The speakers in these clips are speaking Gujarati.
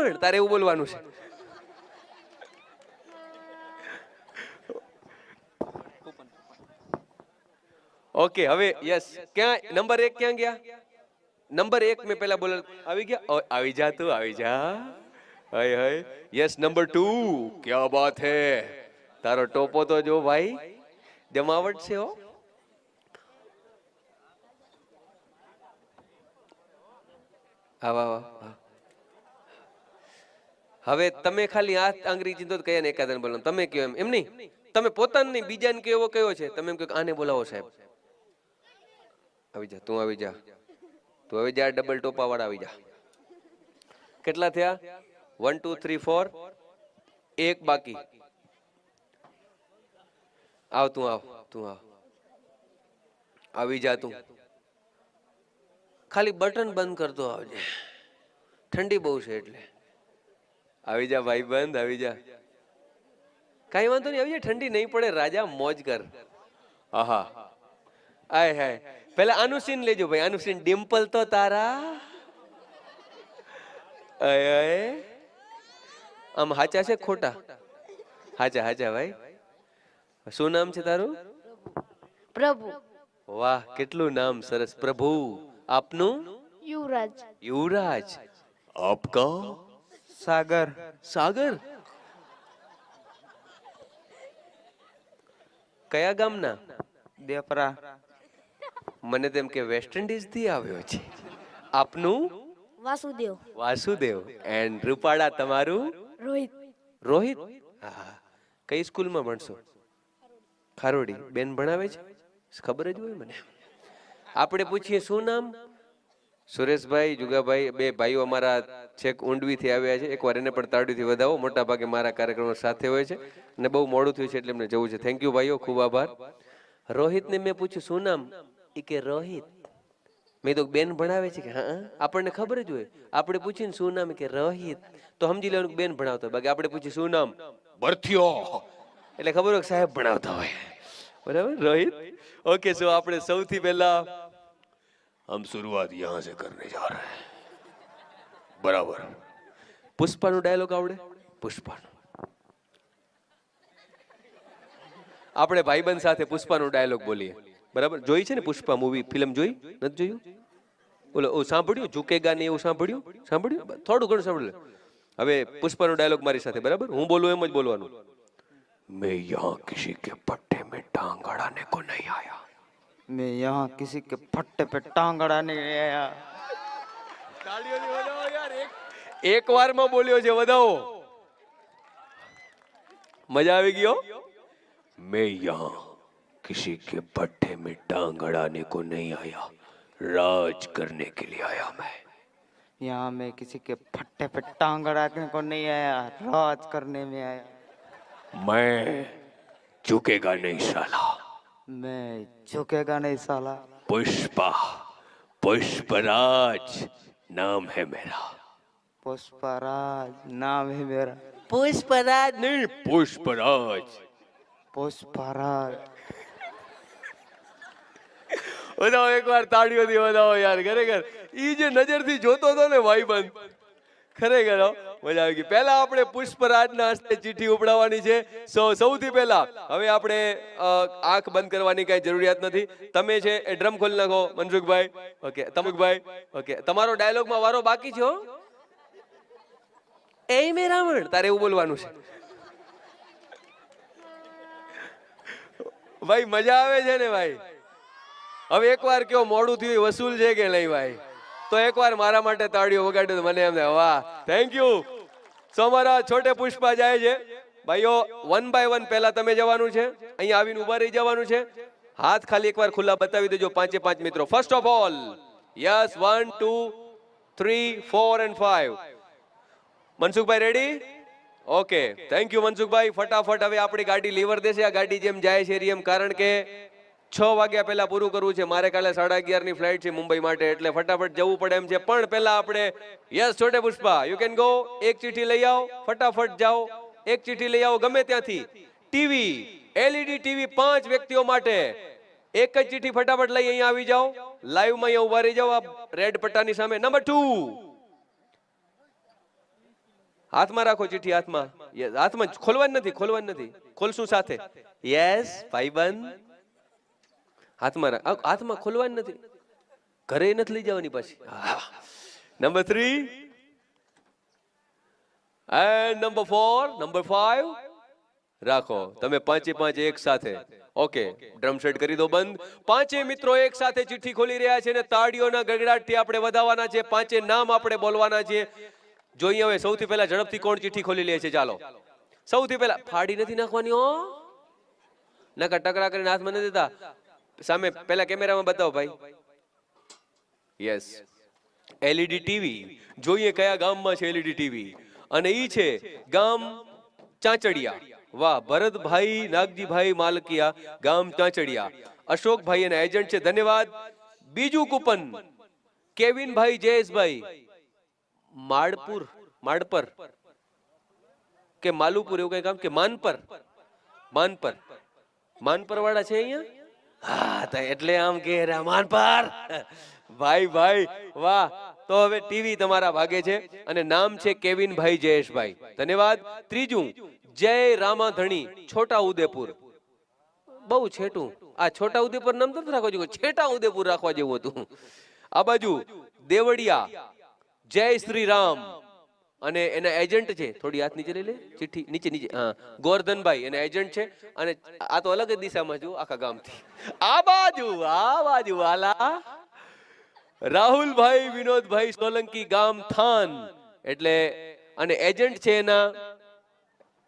મેરામણ તારે એવું બોલવાનું છે. ઓકે હવે યસ ક્યાં નંબર એક ક્યાં ગયા? નંબર એક મેં પહેલા બોલ આવી ગયા? આવી જા તું, આવી જા. હય હય. યસ નંબર ટુ ક્યા બાત હે? તારો ટોપો તો જો ભાઈ, જમાવટ છે હા. વાહ વાહ. હવે તમે ખાલી આ આંગળી ચિંતો કયા ને એકાદને બોલો તમે કયો એમ? એમ નહીં? તમે પોતાને નહીં બીજાને કેવો કયો છે? તમે એમ કહો આને બોલાવો સાહેબ. આવી જા, તું આવી જા. તું આવી જા ડબલ ટોપા વાળા આવી જા. કેટલા થયા? વન ટુ થ્રી ફોર એક બાકી. આવ, તું આવ તું આવ. આવી જા તું. ખાલી બટન બંધ કરતો આવજે. ઠંડી બહુ છે એટલે. આવી જા ભાઈ બંધ આવી જા. કઈ વાંધો નહીં આવી જા ઠંડી નહીં પડે રાજા મોજ કર. આહા. આય હાય. પેલા આનું સીન લેજો ભાઈ આનું સીન ડિમ્પલ તો તારા. અય અય આમ હાચા છે ખોટા? હાચા હાચા ભાઈ. શું નામ છે તારું? પ્રભુ. વાહ કેટલું નામ સરસ. પ્રભુ આપનું? યુવરાજ. યુવરાજ. આપકા? સાગર. સાગર? કયા ગામના? દેપરા. મને તેમ કે વેસ્ટ ઇન્ડિઝથી આવ્યો છે. આપનું? વાસુદેવ. વાસુદેવ. એન્ડ રૂપાળા તમારું? રોહિત. રોહિત? હા. કઈ સ્કૂલમાં ભણશો? ખારોડી. બેન ભણાવે છે? ખબર જ હોય મને. આપણે પૂછીએ શું નામ? સુરેશભાઈ જુગાભાઈ બે ભાઈઓ અમારા છેક ઊંડવીથી આવ્યા છે. એકવાર એને પણ તાળીથી વધાવો. મોટા ભાગે મારા કાર્યક્રમો સાથે હોય છે અને બહુ મોડું થયું છે એટલે એમને જવું છે. થેન્ક યુ ભાઈઓ ખૂબ આભાર. રોહિતને મેં પૂછ્યું શું નામ? એ કે રોહિત. મેં તો બેન ભણાવે છે કે હા આપણને ખબર જ હોય. આપણે પૂછીને શું નામ? કે રોહિત. તો સમજી લેવાનું બેન ભણાવતો હોય. બાકી આપણે પૂછીએ શું નામ? ભરથીઓ. એટલે ખબર હોય કે સાહેબ ભણાવતા હોય. બરાબર? રોહિત? ઓકે સો આપણે સૌથી પહેલા हम शुरुआत यहाँ से करने जा रहे हैं बराबर પુષ્પાનો ડાયલોગ આવડે પુષ્પાનો આપણે ભાઈબંધ સાથે પુષ્પાનો ડાયલોગ બોલીએ બરાબર જોઈ છે ને પુષ્પા મૂવી ફિલ્મ જોઈ નથી જોયું ઓલો ઓ સાંભળ્યું ઝુકેગા ને એવું સાંભળ્યું સાંભળ્યું થોડું ઘણું સાંભળ્યું હવે પુષ્પાનો ડાયલોગ મારી સાથે બરાબર હું બોલું એમ જ બોલવાનું મેં યહાં કિસી કે પટ્ટે મેં ટાંગ અડાને કો નહીં આયા मैं यहाँ किसी के फट्टे पे टांग नहीं आया यार एक एक बार मैं बोलियो जो बताओ मज़ा आएगी हो? मैं यहाँ किसी के पट्टे में टांग अड़ाने को नहीं आया। राज करने के लिए आया मैं। यहाँ मैं किसी के फट्टे पे टांग अड़ाने को नहीं आया राज करने में आया। मैं झुकेगा नहीं साला मैं झुकेगा नहीं साला पुष्पा पुष्पराज नाम है मेरा पुष्पराज नाम है मेरा पुष्पराज नहीं पुष्पराज पुष्पराज વધાવો એકવાર તાળીઓથી વધાવો યાર ખરેખર ઈ જે નજરથી જોતો હતો ને ભાઈબંધ ખરેખર મજા આવી ગઈ. પહેલા આપણે પુષ્પરાજના હસ્તે ચીઠી ઉપડાવવાની છે. સો, સૌથી પહેલા, હવે આપણે આંખ બંધ કરવાની કઈ જરૂરિયાત નથી. તમે છે એ ડ્રમ ખોલી નાખો, મનસુખભાઈ. ઓકે તમુકભાઈ ઓકે, તમારો ડાયલોગમાં વારો બાકી છે એ એ મેરામણ તારે એવું બોલવાનું છે. ભાઈ, મજા આવે છે ને, ભાઈ? હવે એકવાર કયો મોડું થયું વસૂલ છે કે નહીં, ભાઈ? તો એકવાર મારા માટે તાળીઓ વગાડ્યો મને એમને વાહ થેન્ક યુ સો મારા છોટે પુષ્પા જાય છે. ભાઈઓ વન બાય વન પહેલા તમે જવાનું છે. અહીંયા આવીને ઊભા રહી જવાનું છે. હાથ ખાલી એકવાર ખુલ્લા બતાવી દેજો પાંચે પાંચ મિત્રો. First of all yes one two three four and five Mansukhbhai ready okay thank you Mansukhbhai. ફટાફટ હવે આપણી ગાડી લીવર દેશે. આ ગાડી જેમ જાય છે એમ કારણ કે છ વાગ્યા પહેલા પૂરું કરવું છે. મારે કાલે સાડા અગિયારની ફ્લાઇટ છે મુંબઈ માટે, એટલે ફટાફટ જવું પડે એમ છે. પણ પહેલા આપણે, યસ, છોટે પુષ્પા યુ કેન ગો એક ચીઠી લઈ આવો, ફટાફટ જાઓ. એક ચીઠી લઈ આવો, ગમે ત્યાંથી. ટીવી એલઈડી ટીવી પાંચ વ્યક્તિઓ માટે એક જ ચીઠી ફટાફટ લઈ અહીંયા આવી જાઓ. લાઈવમાં અહીંયા ઊભા રહી જાઓ. આ રેડ પટ્ટાની સામે. નંબર ટુ હાથમાં રાખો ચીઠી હાથમાં. હાથમાં. ખોલવાની નથી ખોલવાની નથી. ખોલશું સાથે. યસ ભાઈબંધ હાથમાં હાથમાં ખોલવાની નથી. ઘરે નથી લઈ જવાની પાછી. Number three and number four number five રાખો. તમે પાંચે પાંચ એક સાથે. ઓકે ડ્રમ સેટ કરી દો બંધ. પાંચે મિત્રો એક સાથે ચિઠ્ઠી ખોલી રહ્યા છે અને તાળીઓના ગગડાટથી આપણે વધાવવાના છે. પાંચે નામ આપણે બોલવાના છે. જોઈએ હવે સૌથી પહેલા ઝડપથી કોણ ચિઠ્ઠી ખોલી લે છે? ચાલો. સૌથી પહેલા ફાડી નથી નાખવાની હો. નકા ટકરા કરીને હાથમાં નથી દેતા. સામે પેલા કેમેરામાં બતાવો ભાઈ. યસ એલઈડી ટીવી જોઈએ કયા ગામમાં છે એલઈડી ટીવી અને ઈ છે ગામ ચાંચડિયા. વાહ, ભરતભાઈ, નાગજીભાઈ માલકિયા, ગામ ચાંચડિયા. અશોકભાઈ એના એજન્ટ છે. ધન્યવાદ. બીજું કૂપન. કેવિનભાઈ, જયેશભાઈ. માડપુર માડપર કે માલુપુર, એવું કઈ કામ? કે માનપર. માનપર. માનપર વાળા છે અહીંયા? તો એટલે આમ કે રે પર. ભાઈ ભાઈ, વાહ. તો હવે ટીવી તમારા ભાગે છે અને નામ છે કેવિનભાઈ જયેશભાઈ. ધન્યવાદ. ત્રીજું, જય રામાધણી છોટા ઉદેપુર બહુ છેટું. આ છોટા ઉદેપુર નામ તો રાખવા જેવું. છેટા ઉદેપુર રાખવા જેવું હતું. આ બાજુ દેવડિયા જય શ્રી રામ. અને એના એજન્ટ છે, થોડી હાથ નીચે લઈ લે, ચિઠ્ઠી નીચે નીચે, હા ગોરધનભાઈ એના એજન્ટ છે, અને આ તો અલગ જ દિશામાં જુઓ આખા ગામથી. આ બાજુ આ બાજુ, વાલા. રાહુલભાઈ, વિનોદભાઈ, સોલંકી ગામ થાન. એટલે, અને એજન્ટ છે એના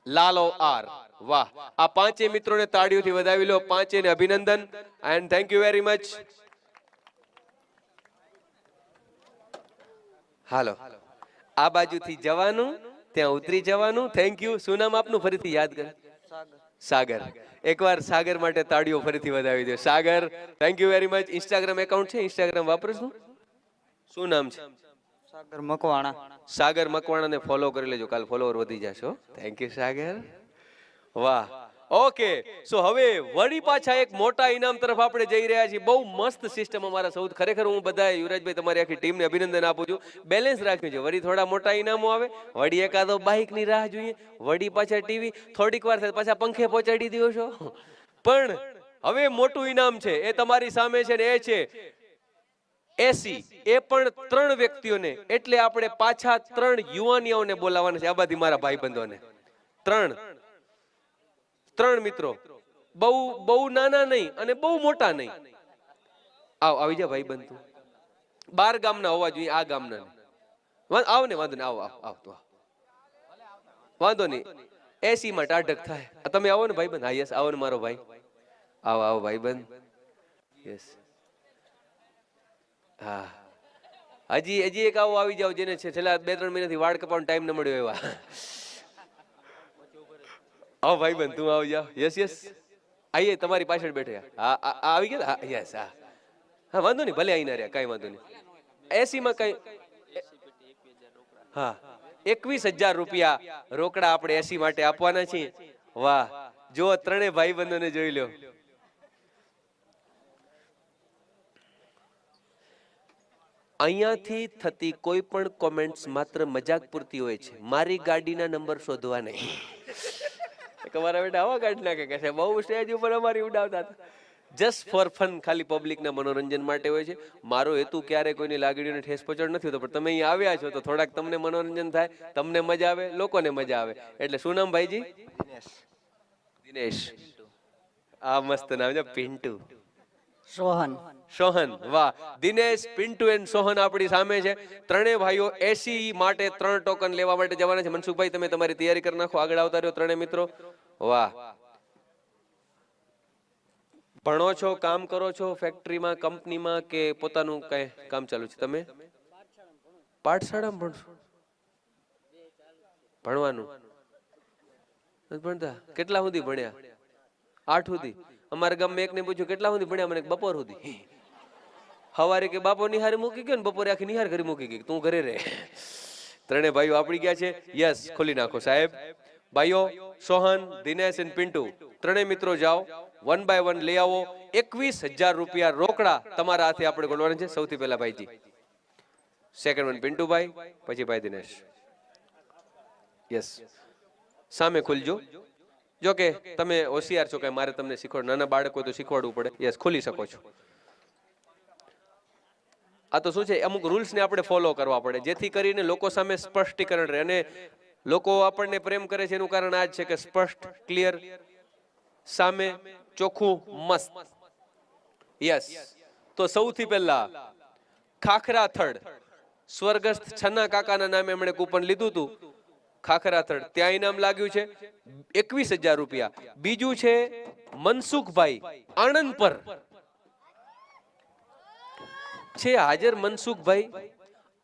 લાલો આર. વાહ. આ પાંચે મિત્રોને તાળીઓથી વધાવી લો પાંચે ને અભિનંદન and thank you very much હાલો. આ બાજુથી જવાનું ત્યાં ઉતરી જવાનું. થેન્ક યુ શું નામ આપનું? ફરીથી યાદ કર. સાગર. એકવાર સાગર માટે તાળીઓ ફરીથી વધાવી દો. Sagar thank you very much Instagram account છે? ઇન્સ્ટાગ્રામ વાપરો છો? શું નામ છે? સાગર મકવાણા. સાગર મકવાણાને ફોલો કરી લેજો. કાલ ફોલોવર વધી જશો થેન્ક યુ સાગર. વાહ. ઓકે સો હવે વળી પાછા એક મોટા ઇનામ તરફ આપણે જઈ રહ્યા છીએ. બહુ મસ્ત સિસ્ટમ અમારા સૌ ખરેખર હું બધા યુવરાજભાઈ, તમારી આખી ટીમને અભિનંદન આપું છું. બેલેન્સ રાખ્યું છે. વળી થોડા મોટા ઇનામો આવે. વળી એકાદો બાઇકની રાહ જોઈએ. વળી પાછા ટીવી થોડીક વાર થાય પાછા પંખે પહોંચાડી દો છો. પણ હવે મોટું ઇનામ છે. એ તમારી સામે છે ને એ છે એસી એ પણ ત્રણ વ્યક્તિઓને. એટલે આપણે પાછા ત્રણ યુવાનીઓને બોલાવવાના છે. આ બધી મારા ભાઈબંધોને. ત્રણ. ત્રણ મિત્રો. બહુ બહુ નાના નહીં અને બહુ મોટા નહીં. આવ, આવી જા ભાઈ બનતું બાર ગામના હોવા જોઈએ, આ ગામના આવ ને, વાંધો નહીં, આવો, આવ તું વાંધો નહીં. એસી માં ટાઢક થાય. તમે આવો ને ભાઈબંધ હા, યસ, આવો ને મારો ભાઈ. આવો આવો ભાઈબંધ યસ. હા. હજી હજી એક આવો આવી જાવ જેને છેલ્લા બે, ત્રણ મહિનાથી વાળ કપાવવાનો ટાઈમ ન મળ્યો એવા. આવો ભાઈ બંધ, તું આવ જાઓ યસ યસ આઈએ, તમારી પાછળ બેઠે. હા આવી ગયા? હા યસ હા. હા, વાંધો નહીં, ભલે આવીને રહ્યા, કાંઈ વાંધો નહીં. એસી માં કઈ હા, એકવીસ હજાર રૂપિયા રોકડા આપણે એસી માટે આપવાના છીએ. વાહ જો ત્રણેય ભાઈ બંધોને જોઈ લો. અહીંયાથી થતી કોઈ પણ કોમેન્ટ્સ માત્ર મજાક પૂરતી હોય છે. મારી ગાડીના નંબર શોધવા નહીં. અમારા બેટા આવા કાઢી નાખે કે છે. બહુ સ્ટેજ ઉપર અમારી ઉડાવતા હતા. જસ્ટ ફોર ફન ખાલી પબ્લિકના મનોરંજન માટે હોય છે. મારો હેતુ ક્યારે કોઈની લાગણીઓને ઠેસ પહોંચાડ નથી હોતો પણ તમે અહીં આવ્યા છો તો થોડાક તમને મનોરંજન થાય તમને મજા આવે લોકોને મજા આવે. એટલે શું નામ ભાઈજી? દિનેશ. આ મસ્ત નામ છે પિન્ટુ. સોહન. સોહન, વાહ. દિનેશ, પિન્ટુ એન્ડ સોહન આપણી સામે છે. ત્રણેય ભાઈઓ એસી માટે ત્રણ ટોકન લેવા માટે જવાના છે. મનસુખભાઈ, તમે તમારી તૈયારી કરી નાખો. આગળ આવતા રહ્યો ત્રણેય મિત્રો. વાહ. ભણો છો, કામ કરો છો ફેક્ટરીમાં કંપનીમાં કે પોતાનું કઈ કામ ચાલુ છે? તમે? પાઠશાળામાં ભણશો? ભણવાનું? ભણતા? કેટલા સુધી ભણ્યા? આઠ સુધી? અમારા ગામમાં એકને પૂછ્યું, કેટલા સુધી ભણ્યા? મને બપોર સુધી. હવારે કે, બાપો, નિહારી મૂકી ગયો ને? બપોરે આખી નિહાર કરી મૂકી ગઈ. તું ઘરે રહે. ત્રણેય ભાઈઓ આપડી ગયા છે. યસ, ખોલી નાખો, સાહેબ. ભાઈઓ, સોહન, દિનેશ અને પિન્ટુ, ત્રણેય મિત્રો જાઓ. વન બાય વન લઈ આવો. એકવીસ હજાર રૂપિયા રોકડા તમારા હાથે આપણે ગોળવાના છે. સૌથી પહેલા ભાઈજી. Second one Pintubhai. પછી ભાઈ દિનેશ. યસ સામે ખુલજો. જો કે તમે હોશિયાર છો કે મારે તમને શીખવાડ નાના બાળકો તો શીખવાડવું પડે. યસ ખોલી શકો છો. આ તો શું છે? અમુક રૂલ્સને આપણે ફોલો કરવા પડે. જેથી કરીને લોકો સામે સ્પષ્ટીકરણ રહે. અને લોકો આપણને પ્રેમ કરે છે એનું કારણ આ જ છે કે સ્પષ્ટ ક્લિયર સામે ચોખ્ખું, મસ્ત. યસ તો સૌથી પહેલા ખાખરા થડ સ્વર્ગસ્થ છન્ના કાકાના નામે એમણે કૂપન લીધું હતું. ખાખરા થડ ત્યાં ઇનામ લાગ્યું છે. એકવીસ હજાર રૂપિયા. બીજું છે મનસુખભાઈ આણંદ પર છે હાજર મનસુખભાઈ,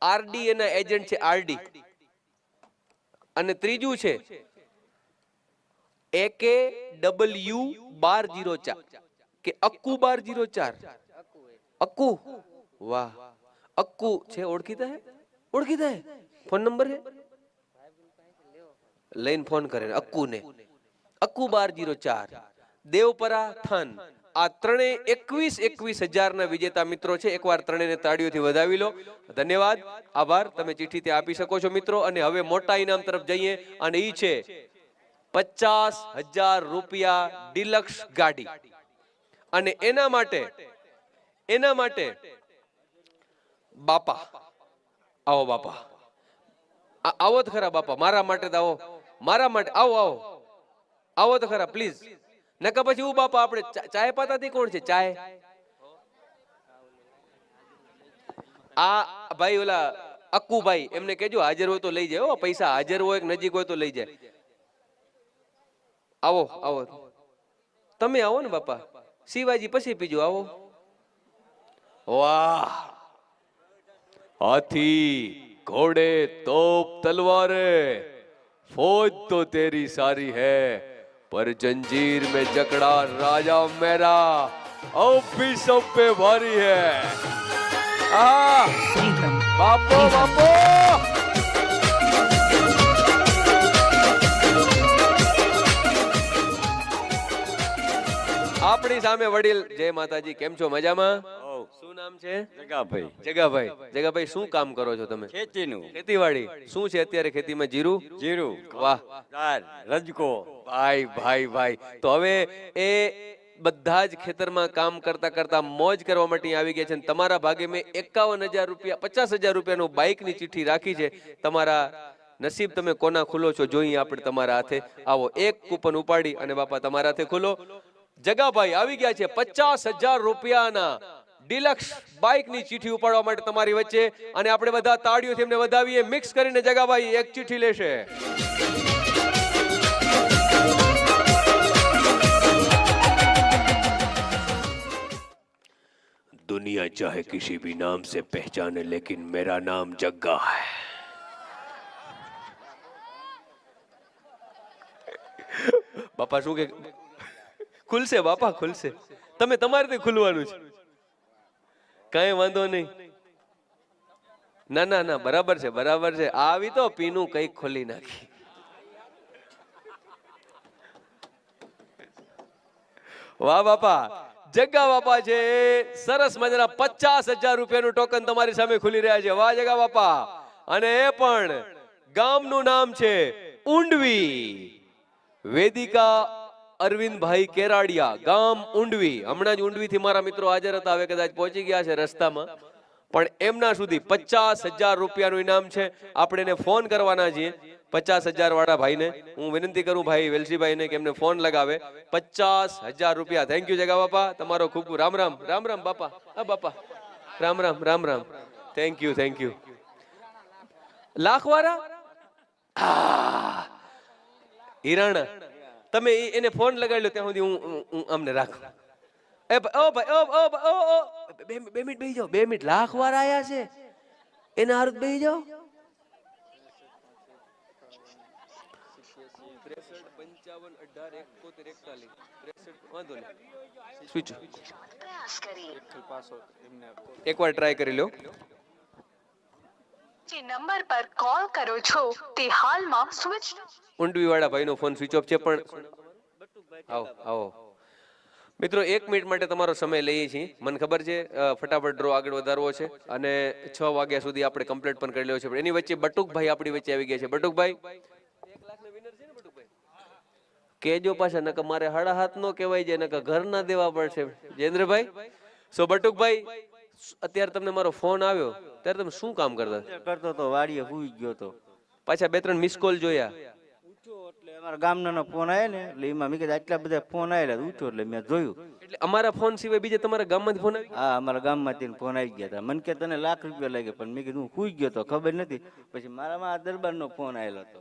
આરડી એના એજન્ટ છે, આરડી. અને ત્રીજું છે એકે ડબલ્યુ બાર જીરો ચાર. કે અક્કુ બાર જીરો ચાર? અક્કુ? વાહ. અક્કુ છે, ઓળખીતા હે? ઓળખીતા હે? ફોન નંબર હે? લઈને ફોન કરે અક્કુને. અક્કુ બાર જીરો ચાર. દેવપરા થન. આ ત્રણે એકવીસ એકવીસ હજારના વિજેતા મિત્રો છે. એકવાર ત્રણેયને તાળીઓથી વધાવી લો. ધન્યવાદ. આભાર. તમે ચિઠ્ઠી તે આપી શકો છો મિત્રો. અને હવે મોટા ઇનામ તરફ જઈએ. અને ઈ છે પચાસ હજાર રૂપિયા ડિલક્ષ ગાડી. અને એના માટે એના માટે બાપા. આવો બાપા. આવો જ ખરા બાપા. મારા માટે તો આવો. મારા માટે, આવો આવો. આવો તો ખરા પ્લીઝ નકા પછી હું બાપા આપણે ચાય પાતાથી કોણ છે? ચાય. આ ભાઈ ઓલા અક્કુભાઈ, એમને કેજો હાજર હોય તો લઈ જાય પૈસા હાજર હોય નજીક હોય તો લઈ જાય. આવો આવો. તમે આવો ને બાપા. શિવાજી પછી પીજો, આવો. વાહ. હાથી, ઘોડે, તોપ, તલવારે. फौज तो तेरी सारी है पर जंजीर में जकड़ा राजा मेरा अब भी सब पे भारी है आ बापो बापो આપણી સામે વડીલ જય માતાજી કેમ છો મજામાં શું નામ છે? જગાભાઈ. જગાભાઈ. જગાભાઈ શું કામ કરો છો તમે? ખેતીનું. ખેતીવાડી. શું છે અત્યારે ખેતીમાં? જીરું? જીરું. વાહ. દાળ રજકો. ભાઈ ભાઈ ભાઈ. તો હવે એ બધા જ ખેતરમાં કામ કરતા કરતા મોજ કરવા માટે આવી ગયા છે તમારા ભાગે મેં એકાવન હજાર રૂપિયા પચાસ હજાર રૂપિયાનું બાઇકની ચિઠ્ઠી રાખી છે. તમારા નસીબ તમે કોના ખુલો છો? જોઈએ આપણે તમારા હાથે. આવો એક કૂપન ઉપાડી અને બાપા તમારા હાથે ખુલો જગાભાઈ આવી ગયા છે પચાસ હજાર રૂપિયાના. ડિલક્સ બાઇકની ચિઠ્ઠી ઉપાડવા માટે તમારી વચ્ચે અને આપણે બધા તાળીઓથી એમને વધાવીએ મિક્સ કરીને જગાભાઈ એક ચિઠ્ઠી લેશે दुनिया चाहे किसी भी नाम से पहचाने लेकिन मेरा नाम जग्गा है બાપા શું કે ખુલશે બાપા ખુલશે તમે તમારે ખુલવાનું છે કઈ વાંધો નહીં. ના ના ના, બરાબર છે બરાબર છે. આવી તો પીનું કઈ ખોલી નાખી. વાહ, બાપા. જગ્ગા બાપા છે. સરસ મજાના પચાસ હજાર રૂપિયાનું ટોકન તમારી સામે ખુલી રહ્યા છે. વાહ જગા બાપા. અને એ પણ ગામનું નામ છે ઊંડવી. વેદિકા અરવિંદભાઈ કેરાડિયા, ગામ ઊંડવી. હમણાં જ ઊંડવીથી મારા મિત્રો હાજર હતા, હવે કદાચ પહોંચી ગયા છે રસ્તામાં. પણ એમના સુધી પચાસ હજાર રૂપિયાનું ઇનામ છે. આપણે એને ફોન કરવાના છીએ. પચાસ હજાર વાળા ભાઈને. હું વિનંતી કરું ભાઈ, વેલસીભાઈને કે એમને ફોન લગાવે. પચાસ હજાર રૂપિયા. થેન્ક યુ જગા બાપા. તમારો ખૂબ રામ રામ. રામ રામ, બાપા. હા, બાપા. Ram Ram Ram Ram. Thank you thank you lakh વાળા હિરાણા. તમે એને ફોન લગાડ્યો ત્યાં સુધી હું હું- હું અમને રાખું. એ ઓ ભાઈ ઓ ઓ ઓ ઓ બે બે મિનિટ બેહી જાઓ બે મિનિટ લાખ વાર આયા છે. એના હારું બેહી જાઓ. સ્વિચ એકવાર ટ્રાય કરી લો જે નંબર પર કોલ કરો છો, તે હાલમાં સ્વિચ ઊંડવી વાળા ભાઈનો ફોન સ્વિચ ઓફ છે, પણ આવો આવો. મિત્રો, એક મિનિટ માટે તમારો સમય લઈએ છીએ. મને ખબર છે ફટાફટ ડ્રો આગળ વધારવો છે અને છ વાગ્યા સુધી આપણે કમ્પ્લીટ પણ કરી લેવો છે. એની વચ્ચે બટુકભાઈ આપણી વચ્ચે આવી ગયા છે. બટુકભાઈ? કેજો પાછા, નકર મારે હાડા હાથ નો કહેવાય છે, નકર ઘર ના દેવા પડશે. જયેન્દ્રભાઈ? સો, બટુકભાઈ? અત્યારે તમને મારો ફોન આવ્યો ત્યારે તમે શું કામ કરતા? કરતો તો વાડીએ હુઈ ગયો તો. પાછા બે ત્રણ મિસ કોલ જોયા. એટલે અમારા ગામના ફોન આવ્યા ને એટલે એમાં મેં કીધું આટલા બધા ફોન આવેલા ઉઠ્યો એટલે મેં જોયું. એટલે અમારા ફોન સિવાય બીજા તમારા ગામમાંથી ફોન આવી હા અમારા ગામમાંથી ફોન આવી ગયા હતા. મને કે તને લાખ રૂપિયા લાગે પણ મેં કીધું હું સુઈ ગયો તો ખબર નથી. પછી મારામાં આ દરબારનો ફોન આવેલો હતો.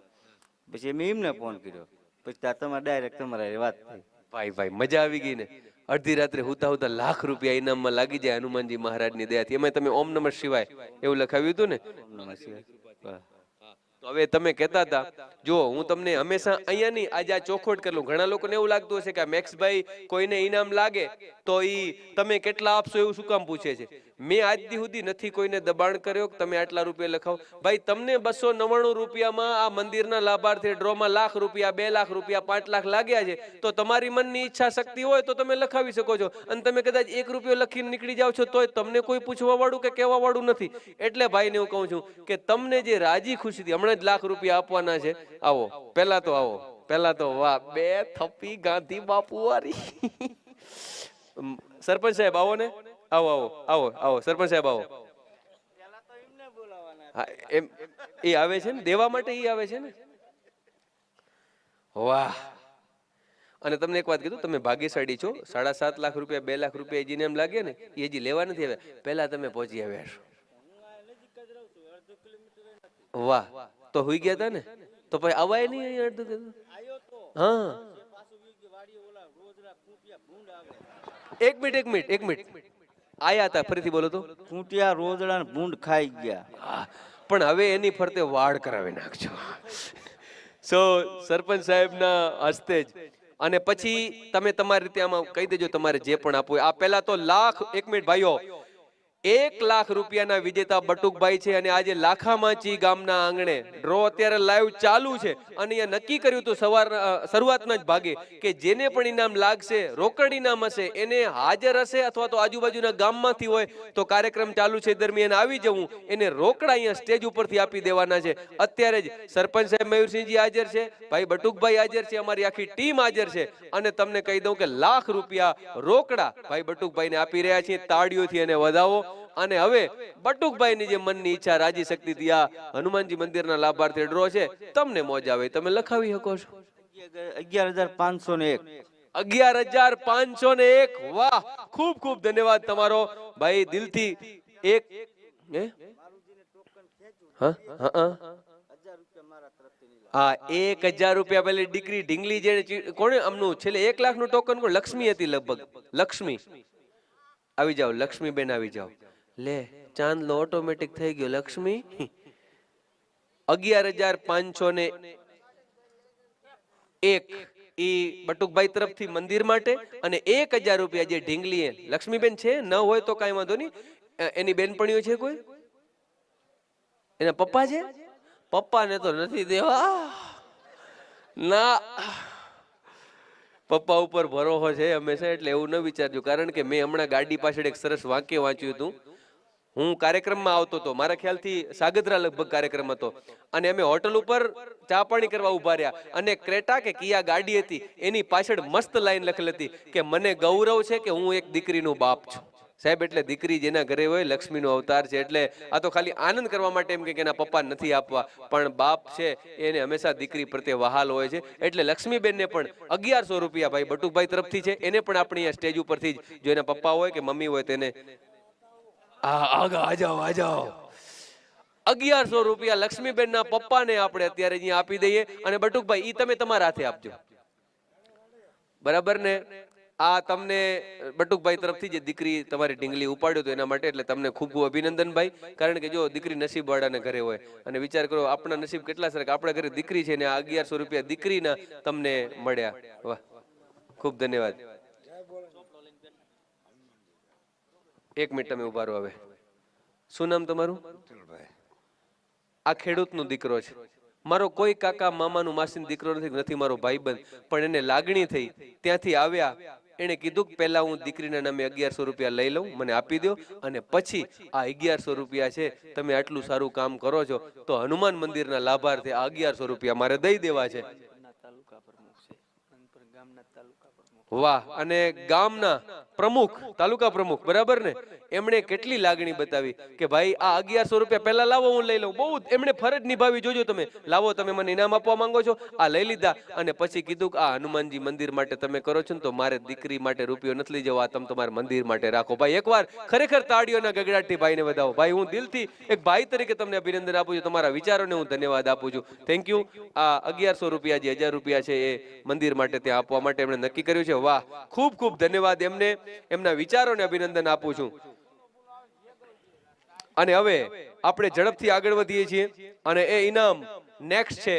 પછી મેં એમને ફોન કર્યો. પછી તમારે ડાયરેક્ટ તમારા વાત થઈ. ભાઈ ભાઈ મજા આવી ગઈ ને. અડધી રાત્રે હુતા હુતા લાખ રૂપિયા ઇનામમાં લાગી જાય હનુમાનજી મહારાજની દયાથી. એમાં તમે ઓમ નમઃ શિવાય એવું લખાવ્યું હતું ને? તો હવે તમે કહેતા હતા જો હું તમને હંમેશા અહીંયા નહીં આજે આ ચોખવટ કરેલું ઘણા લોકોને એવું લાગતું હશે કે મેક્સભાઈ કોઈને ઇનામ લાગે તો ઈ તમે કેટલા આપશો એવું શું કામ પૂછે છે? મેં આજ સુધી નથી કોઈને દબાણ કર્યો તમે આટલા રૂપિયા લખાવો. ભાઈ, તમને બસો નવ્વાણું રૂપિયામાં આ મંદિરના લાભાર્થી ડ્રોમાં લાખ રૂપિયા, બે લાખ રૂપિયા, પાંચ લાખ લાગ્યા છે, તો તમારી મનની ઈચ્છા શક્તિ હોય તો તમે લખાવી શકો છો. અને તમે કદાચ એક રૂપિયો લખીને નીકળી જાઓ છો તોય તમને કોઈ પૂછવા વાળું કે કહેવા વાળું નથી. એટલે ભાઈને હું કહું છું કે તમને જે રાજી ખુશીથી હમણાં જ લાખ રૂપિયા આપવાના છે, આવો, પહેલા તો આવો, પહેલા તો વાહ, બે થપ્પી ગાંધી બાપુ વારી સરપંચ સાહેબ, આવો ને. આવો આવો આવો આવો, સરપંચ સાહેબ આવો. એમ, એ આવે છે ને, દેવા માટે એ આવે છે ને? વાહ. અને તમને એક વાત કીધું, તમે ભાગ્યશાળી છો, સાડા સાત લાખ રૂપિયા, બે લાખ રૂપિયા જેને એમ લાગે ને, એ હજી લેવા નથી આવ્યા. પહેલા તમે પહોંચી આવ્યા છો. વાહ. તો હુઈ ગયા હતા ને? તો પછી અવાય નહીં અડધું હા. એક મિનિટ એક મિનિટ એક મિનિટ. આયા હતા ફરીથી બોલો તો. ખૂંટિયા રોજડા ભૂંડ ખાઈ ગયા. પણ હવે એની ફરતે વાડ કરાવી નાખજો. સો સરપંચ સાહેબના હસ્તે જ. અને પછી તમે તમારી રીતે આમાં કહી દેજો તમારે જે પણ આપવું. આ પહેલા તો લાખ એક મિનિટ ભાઈઓ એક લાખ રૂપિયાના વિજેતા બટુકભાઈ છે અને આજે લાખામાંચી ગામના આંગણે ડ્રો અત્યારે લાઈવ ચાલુ છે. અને અહીંયા નક્કી કર્યું હતું સવાર શરૂઆતના જ ભાગે કે જેને પણ ઇનામ લાગશે રોકડ ઇનામ હશે, એને હાજર હશે અથવા તો આજુબાજુના ગામમાંથી હોય તો કાર્યક્રમ ચાલુ છે. દરમિયાન આવી જવું, એને રોકડા અહીંયા સ્ટેજ ઉપરથી આપી દેવાના છે. અત્યારે જ સરપંચ સાહેબ મયુરસિંહજી હાજર છે, ભાઈ બટુકભાઈ હાજર છે, અમારી આખી ટીમ હાજર છે. અને તમને કહી દઉં કે લાખ રૂપિયા રોકડા ભાઈ બટુકભાઈને આપી રહ્યા છીએ. તાળીઓથી એને વધાવો. અને હવે બટુકભાઈની જે મનની ઈચ્છા રાજી શક્તિથી આ હનુમાનજી મંદિરના લાભાર્થી ડ્રો છે તમને મોજ આવે તમે લખાવી શકો છો. અગિયાર હજાર પાંચસો ને એક. અગિયાર હજાર પાંચસો ને એક. વાહ ખૂબ ખૂબ ધન્યવાદ તમારો. ભાઈ દિલથી એક હા? હા, હા હા. એક હજાર રૂપિયા પેલી દીકરી ઢીંગલી જેને કોને આમનું છેલ્લે એક લાખનું ટોકન લક્ષ્મી હતી લગભગ. લક્ષ્મી. આવી જાઓ લક્ષ્મી બેન આવી જાઓ. લે, ચાંદલો ઓટોમેટિક થઈ ગયો. લક્ષ્મી, અગિયાર હજાર પાંચસો ને એક ઈ બટુકભાઈ તરફથી મંદિર માટે અને એક હજાર રૂપિયા જે ઢીંગલી લક્ષ્મીબેન છે, ન હોય તો કાંઈ વાંધો નહીં. એની બેનપણીઓ છે કોઈ? એના પપ્પા છે? પપ્પાને તો નથી દેવા. ના. પપ્પા ઉપર ભરોસો છે હંમેશા, એટલે એવું ન વિચારજો. કારણ કે મેં હમણાં ગાડી પાછળ એક સરસ વાક્ય વાંચ્યું હતું. હું કાર્યક્રમમાં આવતો હતો. મારા ખ્યાલથી સાગદરા લગભગ કાર્યક્રમ હતો. અને અમે હોટલ ઉપર ચા પાણી કરવા ઊભા રહ્યા. અને ક્રેટા કે કિયા ગાડી હતી, એની પાછળ મસ્ત લાઈન લખેલી હતી કે, મને ગૌરવ છે કે હું એક દીકરીનું બાપ છું. સાહેબ, એટલે દીકરી જેના ઘરે હોય, લક્ષ્મીનો અવતાર છે, એટલે આ તો ખાલી આનંદ કરવા માટે એમ કે એના પપ્પા નથી આપવા. પણ બાપ છે, એને હંમેશા દીકરી પ્રત્યે વહાલ હોય છે. એટલે લક્ષ્મીબેનને પણ અગિયારસો રૂપિયા ભાઈ બટુકભાઈ તરફથી છે. એને પણ આપણે સ્ટેજ ઉપરથી જ જો એના પપ્પા હોય કે મમ્મી હોય તેને આ જાઓ, આ અગિયારસો રૂપિયા લક્ષ્મીબેનના પપ્પાને આપણે અત્યારે અહીંયા આપી દઈએ. અને બટુકભાઈ એ તમે તમારા હાથે આપજો. બરાબર ને? આ તમને બટુકભાઈ તરફથી જે દીકરી તમારી ઢીંગલી ઉપાડ્યો તો એના માટે એટલે તમને ખૂબ ખૂબ અભિનંદન ભાઈ. કારણ કે જો દીકરી નસીબવાળાના ઘરે હોય, અને વિચાર કરો આપણા નસીબ કેટલા સરસ આપણા ઘરે દીકરી છે ને આ અગિયારસો રૂપિયા દીકરીના તમને મળ્યા. વાહ. ખૂબ ધન્યવાદ. એક મિનિટ તમે ઊભા રહો હવે. શું નામ તમારું? આ ખેડૂતનો દીકરો છે. મારો કોઈ કાકા મામાનું માસીનો દીકરો નથી નથી મારો ભાઈબંધ. પણ એને લાગણી થઈ. ત્યાંથી આવ્યા એણે કીધું કે પહેલા હું દીકરીના નામે અગિયારસો રૂપિયા લઈ લઉં, મને આપી દો અને પછી આ અગિયારસો રૂપિયા છે, તમે આટલું સારું કામ કરો છો, તો હનુમાન મંદિરના લાભાર્થે આ અગિયારસો રૂપિયા મારે દઈ દેવા છે તાલુકા પ્રમુખ છે અનપર ગામના તાલુકા પ્રમુખ વાહ, અને ગામના પ્રમુખ, તાલુકા પ્રમુખ, બરાબર ને? એમણે કેટલી લાગણી બતાવી કે ભાઈ, આ અગિયારસો રૂપિયા પહેલા લાવો, હું લઈ લઉં. બહુ એમણે ફરજ નિભાવી. જોજો તમે. લાવો, તમે મને ઇનામ આપવા માંગો છો? આ લઈ લીધા. અને પછી કીધું કે આ હનુમાનજી મંદિર માટે તમે કરો છો ને, તો મારે દીકરી માટે રૂપિયો નથી લઈ જવા તમે તમારા મંદિર માટે રાખો. ભાઈ, એકવાર ખરેખર તાળીઓના ગગડાટથી ભાઈને વધાવો. ભાઈ, હું દિલથી એક ભાઈ તરીકે તમને અભિનંદન આપું છું. તમારા વિચારોને હું ધન્યવાદ આપું છું. થેન્ક યુ આ અગિયારસો રૂપિયા જે હજાર રૂપિયા છે એ મંદિર માટે ત્યાં આપવા માટે એમણે નક્કી કર્યું છે. વાહ. ખૂબ ખૂબ ધન્યવાદ એમને, એમના વિચારોને અભિનંદન આપું છું. અને હવે આપણે ઝડપથી આગળ વધીએ છીએ અને એ ઇનામ નેક્સ્ટ છે.